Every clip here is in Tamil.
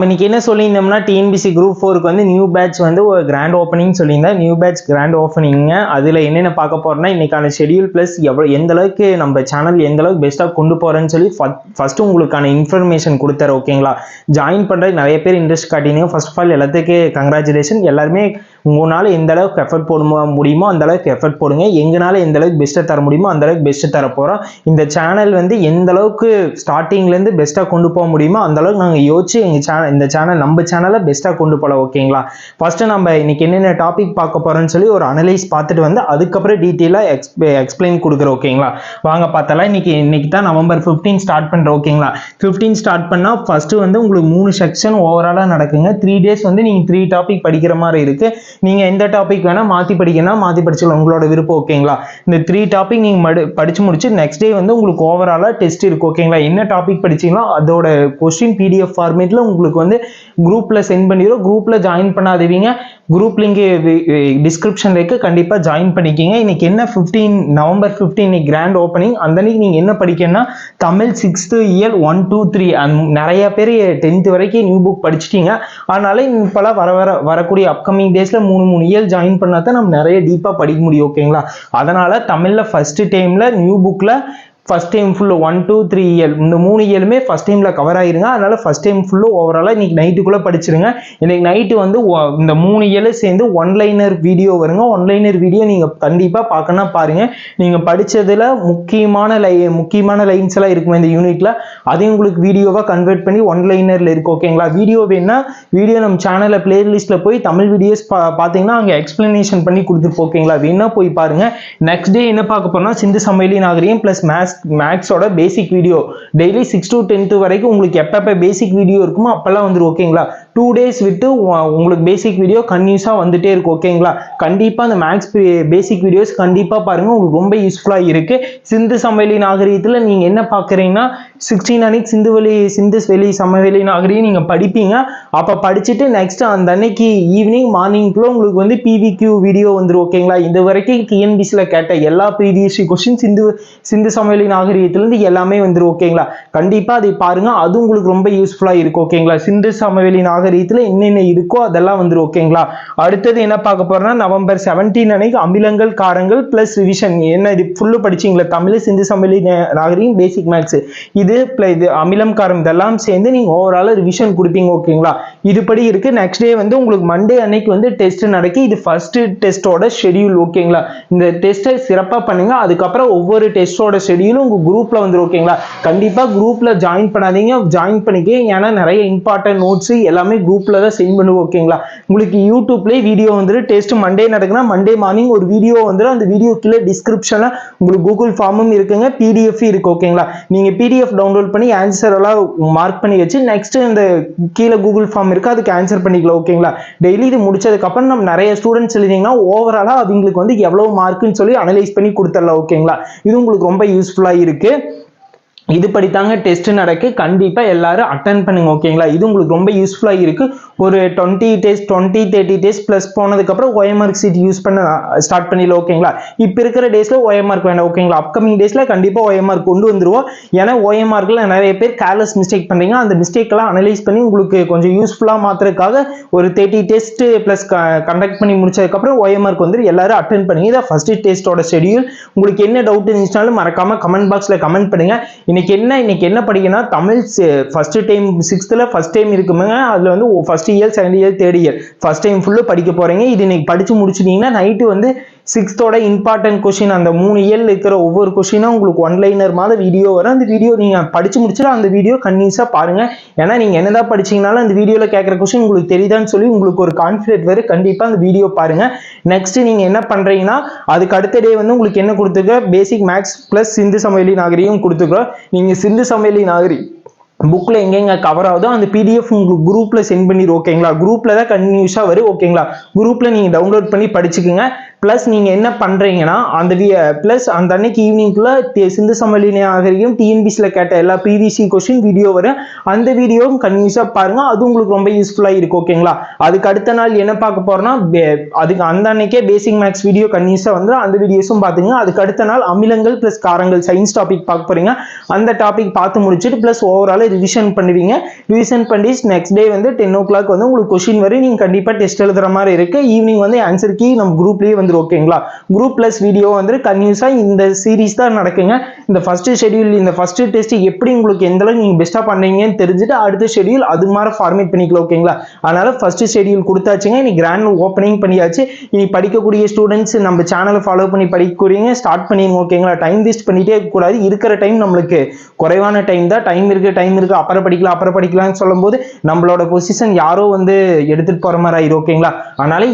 இன்னைக்கு என்ன சொல்லியிருந்தோம்னா டிஎன்பிசி குரூப் ஃபோருக்கு வந்து நியூ பேட்ச் வந்து ஒரு கிராண்ட் ஓப்பனிங் சொல்லியிருந்தேன் நியூ பேட்ச் கிராண்ட் ஓப்பனிங்க அதில் என்னென்ன பார்க்க போறோம்னா இன்னைக்கான ஷெடியூல் ப்ளஸ் எவ்வளோ எந்த அளவுக்கு நம்ம சேனல் எந்த அளவுக்கு பெஸ்ட்டாக கொண்டு போகிறேன்னு சொல்லி ஃபஸ்ட்டு உங்களுக்கான இன்ஃபர்மேஷன் கொடுத்தாரு ஓகேங்களா ஜாயின் பண்ணுறது நிறைய பேர் இன்ட்ரெஸ்ட் காட்டினீங்க. ஃபர்ஸ்ட் ஆஃப் ஆல் எல்லாத்துக்கு கங்க்ராச்சுலேஷன் எல்லாருமே உங்களால் எந்த அளவுக்கு எஃபர்ட் போட முடியுமோ அந்த அளவுக்கு எஃபர்ட் போடுங்க. எங்களால் எந்த அளவுக்கு பெஸ்ட்டை தர முடியுமோ அந்த அளவுக்கு பெஸ்ட்டை தர போகிறோம் இந்த சேனல் வந்து எந்த அளவுக்கு ஸ்டார்டிங்லேருந்து பெஸ்ட்டாக கொண்டு போக முடியுமோ அந்த அளவுக்கு நாங்கள் யோசிச்சு எங்கள் சேனல் இந்த சேனல் நம்ம சேனலை பெஸ்ட்டாக கொண்டு போகலாம் ஓகேங்களா ஃபஸ்ட்டு நம்ம இன்னைக்கு என்னென்ன டாபிக் பார்க்க போகிறோம்னு சொல்லி ஒரு அனலைஸ் பார்த்துட்டு வந்து அதுக்கப்புறம் டீட்டெயிலாக எக்ஸ் எக்ஸ்பிளைன் கொடுக்குறோம் ஓகேங்களா வாங்க பார்த்தாலாம் இன்னைக்கு இன்னைக்கு தான் நவம்பர் ஃபிஃப்டீன் ஸ்டார்ட் பண்ணுறோம் ஓகேங்களா ஃபிஃப்டீன் ஸ்டார்ட் பண்ணால் ஃபஸ்ட்டு வந்து உங்களுக்கு மூணு செக்ஷன் ஓவராலாக நடக்குங்க. த்ரீ டேஸ் வந்து நீங்கள் த்ரீ டாபிக் படிக்கிற மாதிரி இருக்குது நீங்கள் எந்த டாபிக் வேணால் மாற்றி படிக்கணும் மாற்றி படிச்சுக்கலாம். உங்களோட விருப்பம் ஓகேங்களா இந்த த்ரீ டாபிக் நீங்கள் மடு படித்து முடிச்சு நெக்ஸ்ட் டே வந்து உங்களுக்கு ஓவராலாக டெஸ்ட் இருக்குது ஓகேங்களா என்ன டாபிக் படிச்சிங்களோ அதோட கொஸ்டின் பிடிஎஃப் ஃபார்மேட்டில் உங்களுக்கு வந்து குரூப்பில் சென்ட் பண்ணிடுவோம் குரூப்பில் ஜாயின் பண்ணாதீங்க. குரூப் லிங்க் டிஸ்கிரிப்ஷன் இருக்கு. கண்டிப்பாக ஜாயின் பண்ணிக்கிங்க. இன்னைக்கு என்ன ஃபிஃப்டீன் நவம்பர் ஃபிஃப்டீன் இன்னைக்கு கிராண்ட் ஓப்பனிங் அந்த அன்னைக்கு நீங்கள் என்ன படிக்கணும்னா Tamil sixth year one two three நிறைய பேர் டென்த் வரைக்கும் நியூ புக் படிச்சிட்டிங்க. அதனால இப்போலாம் வர வர வரக்கூடிய அப்கமிங் டேஸில் மூணு மூணு இயல் ஜாயின் பண்ணால் தான் நம்ம நிறைய டீப்பாக படிக்க முடியும் ஓகேங்களா அதனால தமிழில் ஃபர்ஸ்ட் டைமில் நியூ புக்கில் first time full one two three இயல் இந்த மூணு இயலுமே ஃபஸ்ட் டைமில் கவர் ஆகிருங்க அதனால் ஃபஸ்ட் டைம் ஃபுல்லு ஓவராலாக இன்றைக்கி நைட்டுக்குள்ளே படிச்சிருங்க. இன்றைக்கி நைட்டு வந்து இந்த மூணு இயலும் சேர்ந்து ஒன்லைனர் வீடியோ வருங்க. ஒன்லைனர் வீடியோ நீங்கள் கண்டிப்பாக பார்க்கணும் பாருங்கள் நீங்கள் படித்ததில் முக்கியமான லை முக்கியமான லைன்ஸ் எல்லாம் இருக்குமே இந்த யூனிட்டில் அதையும் உங்களுக்கு வீடியோவாக கன்வெர்ட் பண்ணி ஒன்லைனரில் இருக்குது ஓகேங்களா வீடியோ வேணா வீடியோ நம்ம சேனலில் பிளேலிஸ்ட்டில் போய் தமிழ் வீடியோஸ் பா பார்த்தீங்கன்னா அங்கே எக்ஸ்ப்ளனேஷன் பண்ணி கொடுத்துருப்போம். ஓகேங்களா வேணால் போய் பாருங்கள் நெக்ஸ்ட் டே என்ன பார்க்க போனால் சிந்து சமையலி நாகரிகம் plus maths maths மேக்ஸோட basic video daily six to tenth வரைக்கும் உங்களுக்கு எப்பப்போ பேசிக் வீடியோ இருக்குமோ அப்போல்லாம் வந்துடும் ஓகேங்களா டூ டேஸ் விட்டு உங்களுக்கு பேசிக் வீடியோ கன்யூஸாக வந்துட்டே இருக்கும் ஓகேங்களா கண்டிப்பாக அந்த மேக்ஸ் பேசிக் வீடியோஸ் கண்டிப்பாக பாருங்க உங்களுக்கு ரொம்ப யூஸ்ஃபுல்லாக இருக்கு. சிந்து சமவெளி நாகரிகத்தில் நீங்கள் என்ன பார்க்குறீங்கன்னா சிக்ஸ்டீன் அன்னைக்கு சிந்து வெளி சிந்து வெளி சமவெளி நாகரிகம் நீங்கள் படிப்பீங்க. அப்போ படிச்சுட்டு நெக்ஸ்ட் அந்த அன்னைக்கு ஈவினிங் மார்னிங்க்குள்ள உங்களுக்கு வந்து பிவிக்யூ வீடியோ வந்துடும் ஓகேங்களா இது வரைக்கும் டிஎன்பிசியில் கேட்ட எல்லா பிவிஎஸ்சி கொஸ்டின் சிந்து சிந்து சமவெளி நாகரிகத்துலேருந்து எல்லாமே வந்துடும் ஓகேங்களா கண்டிப்பாக அதை பாருங்கள் அது உங்களுக்கு ரொம்ப யூஸ்ஃபுல்லாக இருக்கும் ஓகேங்களா சிந்து சமவெளி நாகரிகத்தில் என்னென்ன இருக்கோ அதெல்லாம் வந்துடும் ஓகேங்களா அடுத்தது என்ன பார்க்க போகிறோம்னா நவம்பர் செவன்டீன் அன்னைக்கு அமிலங்கள் காரங்கள் ப்ளஸ் ரிவிஷன் என்ன இது? ஃபுல்லு படிச்சீங்களா தமிழ் சிந்து சமவெளி நாகரிகம் பேசிக் மேக்ஸ் இது plus இது அமிலம் காரம் இதெல்லாம் சேர்ந்து நீங்கள் ஓவராலாக ரிவிஷன் கொடுப்பீங்க ஓகேங்களா இதுபடி இருக்கு. நெக்ஸ்ட் டே வந்து உங்களுக்கு மண்டே அன்னைக்கு வந்து டெஸ்ட் நடக்கி. இது ஃபர்ஸ்ட் டெஸ்ட்டோட ஷெடியூல் ஓகேங்களா இந்த டெஸ்ட்டை சிறப்பாக பண்ணுங்க. அதுக்கப்புறம் ஒவ்வொரு டெஸ்ட்டோட ஷெடியூலும் உங்கள் குரூப்பில் வந்துடும் ஓகேங்களா கண்டிப்பாக குரூப்பில் ஜாயின் பண்ணாதீங்க. ஜாயின் பண்ணிக்க ஏன்னா நிறைய இம்பார்ட்டன்ட் நோட்ஸ் எல்லாமே குரூப்பில் தான் சென்ட் பண்ணுவோம் ஓகேங்களா உங்களுக்கு யூடியூப்லேயே வீடியோ வந்துடும் டெஸ்ட் மண்டே நடக்குன்னா மண்டே மார்னிங் ஒரு வீடியோ வந்துடும் அந்த வீடியோ கீழே டிஸ்கிரிப்ஷனில் உங்களுக்கு கூகுள் ஃபார்மும் இருக்குங்க. பிடிஎஃப் இருக்கு ஓகேங்களா நீங்கள் பிடிஎஃப் டவுன்லோட் பண்ணி ஆன்சர் எல்லாம் மார்க் பண்ணி வச்சு நெக்ஸ்ட் இந்த கீழே கூகுள் ஃபார்ம் இருக்கு அதுக்கு ஆன்சர் பண்ணிக்கலாம் ஓகேங்களா டெய்லி இது முடிச்சதுக்கப்புறம் நம்ம நிறைய ஸ்டூடெண்ட்ஸ் எழுதிங்கன்னா ஓவராலாக அவங்களுக்கு வந்து எவ்வளவு மார்க்குன்னு சொல்லி அனலைஸ் பண்ணி கொடுத்துடலாம் ஓகேங்களா இது உங்களுக்கு ரொம்ப யூஸ்ஃபுல்லாக இருக்கு. இது படித்தாங்க டெஸ்ட் நடக்கு. கண்டிப்பாக எல்லாரும் அட்டன் பண்ணுங்க ஓகேங்களா இது உங்களுக்கு ரொம்ப யூஸ்ஃபுல்லாக இருக்குது ஒரு twenty days twenty thirty days plus போனதுக்கப்புறம் ஒயமார்க் சீட் யூஸ் பண்ண ஸ்டார்ட் பண்ணிடலாம் ஓகேங்களா இப்போ இருக்கிற டேஸில் ஒயமார்க் வேண்டாம் ஓகேங்களா அப்கமிங் டேஸில் கண்டிப்பாக ஒயமார்க் கொண்டு வந்துருவோம். ஏன்னா ஒயமார்க்கில் நிறைய பேர் கேர்லெஸ் மிஸ்டேக் பண்ணுறீங்க அந்த மிஸ்டேக்கெல்லாம் அனலைஸ் பண்ணி உங்களுக்கு கொஞ்சம் யூஸ்ஃபுல்லாக மாற்றுறதுக்காக ஒரு தேர்ட்டி டெஸ்ட் ப்ளஸ் கண்டக்ட் பண்ணி முடிச்சதுக்கப்புறம் ஒயமார்க் வந்து எல்லாரும் அட்டன் பண்ணுங்க. இதான் ஃபர்ஸ்ட் டெஸ்ட்டோட ஷெடியூல் உங்களுக்கு என்ன டவுட் இருந்துச்சுனாலும் மறக்காமல் கமெண்ட் பாக்ஸில் கமெண்ட் பண்ணுங்க. இன்னைக்கு என்ன இன்னைக்கு என்ன படிக்கணும் தமிழ் ஃபர்ஸ்ட் டைம் சிக்ஸ்த்தில் ஃபர்ஸ்ட் டைம் இருக்குமுங்க. அதில் வந்து first year second year third year first time full படிக்க போறீங்க. இது இன்னைக்கு படிச்சு முடிச்சிட்டிங்கன்னா நைட்டு வந்து சிக்ஸ்த்தோட இம்பார்ட்டன்ட் கொஷின் அந்த மூணு ஏழில் இருக்கிற ஒவ்வொரு கொஷினும் உங்களுக்கு ஒன்லைனர் மாதிரி வீடியோ வரும். அந்த வீடியோ நீங்கள் படிச்சு முடிச்சுட்டு அந்த வீடியோ கன்யூஸாக பாருங்கள் ஏன்னா நீங்கள் என்னதான் படிச்சிங்கனாலும் அந்த வீடியோவில் கேட்குற கொஷின் உங்களுக்கு தெரியுதான்னு சொல்லி உங்களுக்கு ஒரு கான்ஃபிடென்ட் வரும். கண்டிப்பாக அந்த வீடியோ பாருங்கள் நெக்ஸ்ட்டு நீங்கள் என்ன பண்ணுறீங்கன்னா அதுக்கு அடுத்த டே வந்து உங்களுக்கு என்ன கொடுத்துருக்க? பேசிக் மேக்ஸ் ப்ளஸ் சிந்து சமையலி நாகரிகம் கொடுத்துருக்கோம். நீங்கள் சிந்து சமையலி நாகரி புக்கில் எங்கெங்க கவர் ஆகுதோ அந்த பிடிஎஃப் உங்களுக்கு குரூப்பில் சென்ட் பண்ணிடு ஓகேங்களா குரூப்பில் தான் கன்யூஸாக வரும் ஓகேங்களா குரூப்பில் நீங்கள் டவுன்லோட் பண்ணி படிச்சுக்கோங்க. ப்ளஸ் நீங்கள் என்ன பண்ணுறீங்கன்னா அந்த ப்ளஸ் அந்த அன்னைக்கு ஈவினிங்குள்ளே சிந்து சமவெளி நாகரிகம் டிஎன்பிசியில் கேட்ட எல்லா பிவிசி கொஸ்டின் வீடியோ வரும். அந்த வீடியோவும் கன்யூஸாக பாருங்கள் அது உங்களுக்கு ரொம்ப யூஸ்ஃபுல்லாக இருக்கும் ஓகேங்களா அதுக்கு அடுத்த நாள் என்ன பார்க்க போகிறோன்னா அதுக்கு அந்த அன்னைக்கே பேசிக் மேக்ஸ் வீடியோ கன்யூஸாக வந்து அந்த வீடியோஸும் பார்த்துங்க அதுக்கு அடுத்த நாள் அமிலங்கள் ப்ளஸ் காரங்கள் சயின்ஸ் டாபிக் பார்க்க போகிறீங்க அந்த டாபிக் பார்த்து முடிச்சுட்டு ப்ளஸ் ஓவரால் ரிவிஷன் பண்ணுவீங்க. ரிவிஷன் பண்ணி நெக்ஸ்ட் டே வந்து டென் ஓ கிளாக் வந்து உங்களுக்கு கொஷின் வரும். நீங்கள் கண்டிப்பாக டெஸ்ட் எழுதுற மாதிரி இருக்குது ஈவினிங் வந்து ஆன்சர் கீ நம்ம குரூப்லேயே வந்து வந்துடும் ஓகேங்களா குரூப் ப்ளஸ் வீடியோ வந்து கன்யூஸாக இந்த சீரீஸ் தான் நடக்குங்க. இந்த ஃபஸ்ட்டு ஷெடியூல் இந்த ஃபஸ்ட்டு டெஸ்ட் எப்படி உங்களுக்கு எந்த அளவுக்கு நீங்கள் பெஸ்ட்டாக பண்ணுறீங்கன்னு தெரிஞ்சுட்டு அடுத்த ஷெடியூல் அது மாதிரி ஃபார்மேட் பண்ணிக்கலாம் ஓகேங்களா அதனால ஃபஸ்ட்டு ஷெடியூல் கொடுத்தாச்சுங்க. இனி கிராண்ட் ஓப்பனிங் பண்ணியாச்சு. இனி படிக்கக்கூடிய ஸ்டூடெண்ட்ஸ் நம்ம சேனலை ஃபாலோ பண்ணி படிக்கக்கூடியவங்க ஸ்டார்ட் பண்ணிடுங்க ஓகேங்களா டைம் வேஸ்ட் பண்ணிட்டே இருக்கக்கூடாது இருக்கிற டைம் நம்மளுக்கு குறைவான டைம் தான். டைம் இருக்கு டைம் இருக்கு. அப்புறம் படிக்கலாம் அப்புறம் படிக்கலாம்னு சொல்லும்போது நம்மளோட பொசிஷன் யாரோ வந்து எடுத்துட்டு போற மாதிரி ஆயிரும் ஓகேங்களா அதனால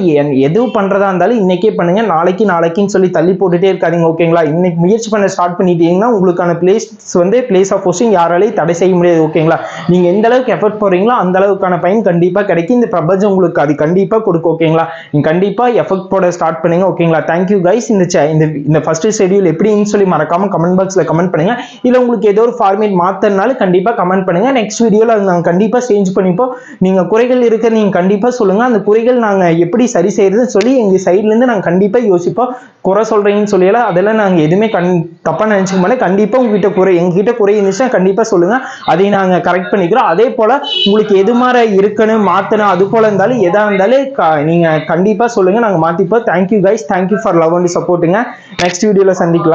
எதுவும் பண்ணுறதா பண்றதா இருந்தாலும் இன்னைக்கே பண்ணுங்க. நாளைக்கு நாளைக்குன்னு சொல்லி தள்ளி போட்டுட்டே இருக்காதீங்க ஓகேங்களா? இன்னைக்கு முயற்சி பண்ண ஸ்டார்ட் பண்ணிட்டீங்கன்னா உங்களுக்கான பிளேஸ் வந்து பிளேஸ் ஆஃப் போஸ்டிங் யாராலையும் தடை செய்ய முடியாது ஓகேங்களா? நீங்க எந்த அளவுக்கு எஃபர்ட் போடுறீங்களோ அந்த அளவுக்கான பயன் கண்டிப்பா கிடைக்கும். இந்த பிரபஞ்சம் உங்களுக்கு அது கண்டிப்பா கொடுக்கும் ஓகேங்களா? நீங்க கண்டிப்பா எஃபர்ட் போட ஸ்டார்ட் பண்ணுங்க ஓகேங்களா? தேங்க்யூ கைஸ் இந்த இந்த ஃபர்ஸ்ட் ஷெடியூல் எப்படின்னு சொல்லி மறக்காம கமெண்ட் பாக்ஸ்ல கமெண்ட் பண்ணுங்க. இல்லை உங்களுக்கு ஏதோ ஒரு ஃபார்மேட் மாத்தனாலும் கண்டிப்பா கமெண்ட் பண்ணுங்க. நெக்ஸ்ட் வீடியோல அது நாங்கள் கண்டிப்பா சேஞ்ச் பண்ணிப்போம். நீங்க குறைகள் இருக்க நீங்க கண்டிப்பா சொல்லுங்க. அந்த குறைகள் நாங்க எப்படி சரி செய்யறதுன்னு சொல்லி எங்க சைட்ல இருந்து கண்டிப்பாக கண்டிப்பா யோசிப்போம் குறை சொல்றீங்கன்னு சொல்லல அதெல்லாம் நாங்க எதுவுமே கண் தப்பா நினைச்சுக்க மாட்டோம். கண்டிப்பா உங்ககிட்ட குறை எங்ககிட்ட குறை இருந்துச்சுன்னா கண்டிப்பா சொல்லுங்க. அதை நாங்க கரெக்ட் பண்ணிக்கிறோம். அதே போல உங்களுக்கு எது மாதிரி இருக்கணும் மாத்தணும் அது போல இருந்தாலும் எதா இருந்தாலும் க- நீங்க கண்டிப்பா சொல்லுங்க. நாங்க மாத்திப்போம். Thank you guys thank you for love and சப்போர்ட்டுங்க next வீடியோல சந்திக்கலாம்.